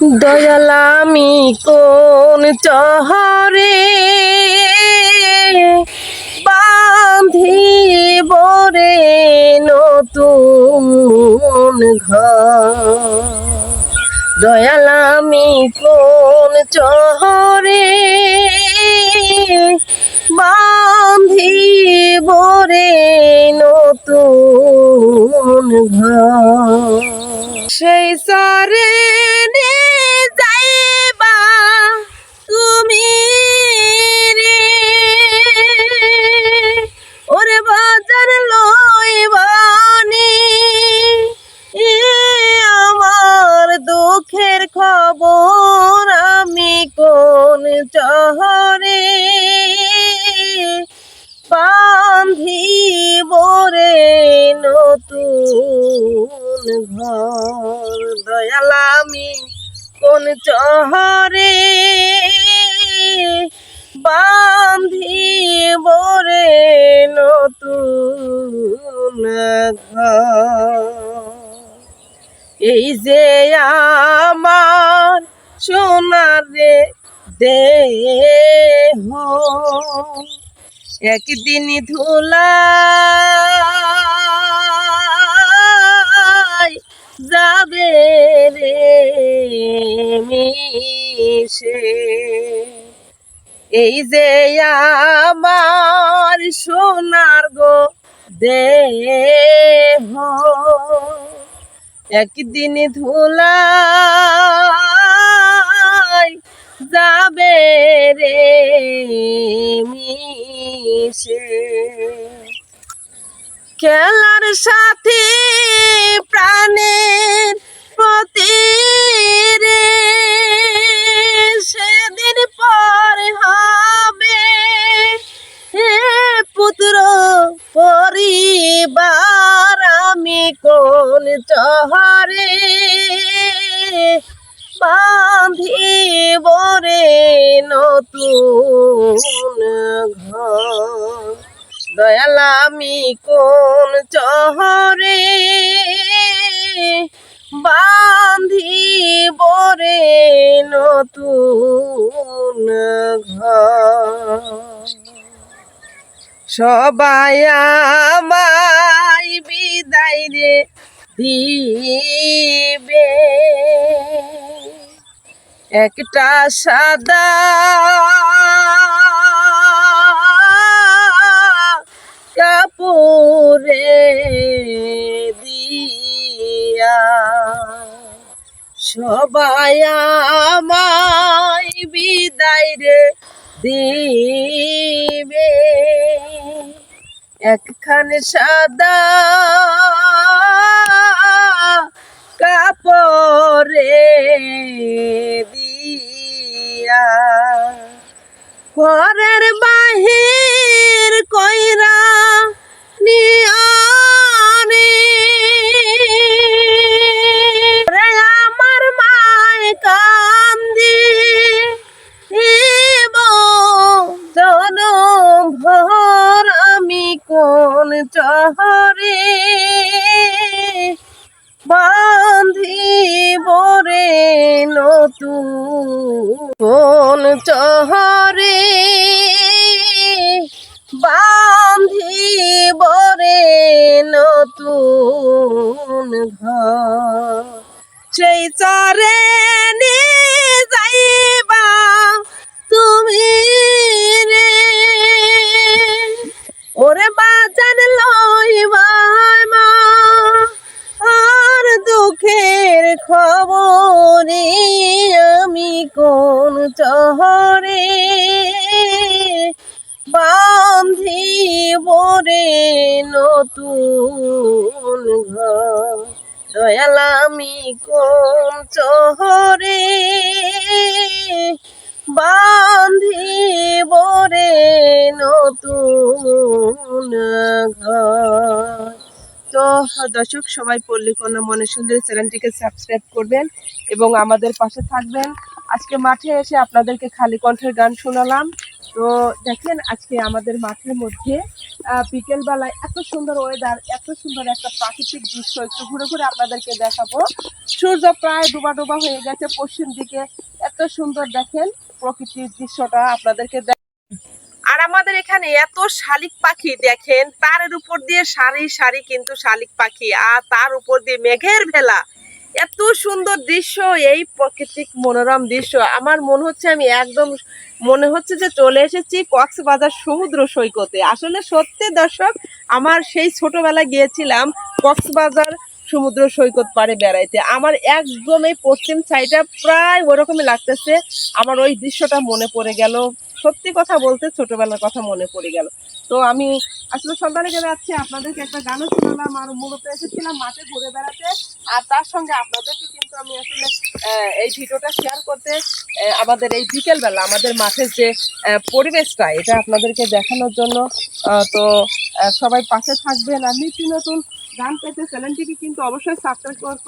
দয়ালামি কোন চহরে বাঁধিব রে নতুন ঘর? দয়ালামি কোন চহরে বাঁধিব নতুন ঘর দয়ালামি কোন চহরে বান্ধিব রে নতুন এই যে আমার সোনার দেহ, একদিন ধুলা যাবে রে মিশে। এই যে আমার সোনার গো দেহ একদিন ধুলা যাবে রে মিশে। খেলার সাথে প্রাণের প্রতি সেদিন পর হবে হে পুত্র পরিবার, আমি কোন চহরে বাঁধিব রে নতুন ঘর। দয়ালামি কোন চহরে বাঁধিব বরে নতুন ঘর? সবাই আমায় বিদায় রে দিবে। একটা সাদা কাপড়ে দিয়া। সবাই আমায় বিদায় রে দিবে। একখান সাদা চহরে বান্ধিব রে নতুন ঘর। সেই চরে যাইবা তুমি চহরে বান্ধিব রে নতুন ঘর। কোন চহরে বান্ধিব রে নতুন ঘর? তো দর্শক, সবাই পল্লীকন্যা মনে সুন্দর চ্যানেলটিকে সাবস্ক্রাইব করবেন এবং আমাদের পাশে থাকবেন। আজকে মাঠে এসে আপনাদেরকে খালি কণ্ঠের গান শোনালাম। তো দেখেন আজকে আমাদের মাঠের মধ্যে বিকেলবেলায় এত সুন্দর ওয়েদার এত সুন্দর একটা প্রাকৃতিক দৃশ্য একটু ঘুরে ঘুরে আপনাদেরকে দেখাবো। সূর্য প্রায় ডোবা ডোবা হয়ে গেছে পশ্চিম দিকে। এত সুন্দর দেখেন প্রকৃতির দৃশ্যটা আপনাদেরকে আর আমাদের এখানে এত শালিক পাখি দেখেন তারের উপর দিয়ে সারি সারি কিন্তু শালিক পাখি, আর তার উপর দিয়ে মেঘের ভেলা। এত সুন্দর দৃশ্য, এই প্রাকৃতিক মনোরম দৃশ্য। আমার মনে হচ্ছে আমি একদম, মনে হচ্ছে যে চলে এসেছি কক্সবাজার সমুদ্র সৈকতে। আসলে সত্যি দর্শক, আমার সেই ছোটবেলায় গিয়েছিলাম কক্সবাজার সমুদ্র সৈকত পারে বেড়াইতে। আমার একদম এই পশ্চিম সাইডটা প্রায় ওরকমই লাগতেছে। আমার ওই দৃশ্যটা মনে পড়ে গেল। সত্যি কথা বলতে ছোটবেলার কথা মনে পড়ে গেল। তো আমি আসলে সন্ধানে গেলে যাচ্ছি আপনাদেরকে একটা গানও শোনালাম আর মূলত এসেছিলাম মাঠে ঘুরে বেড়াতে। আর তার সঙ্গে আপনাদেরকে কিন্তু আমি আসলে এই ভিডিওটা শেয়ার করতে আমাদের এই বিকেলবেলা আমাদের মাঠের যে পরিবেশটা, এটা আপনাদেরকে দেখানোর জন্য তো সবাই পাশে থাকবেন। আর নিত্য নতুন গান পেতে চ্যানেলটিকে কিন্তু অবশ্যই সাবস্ক্রাইব করবেন।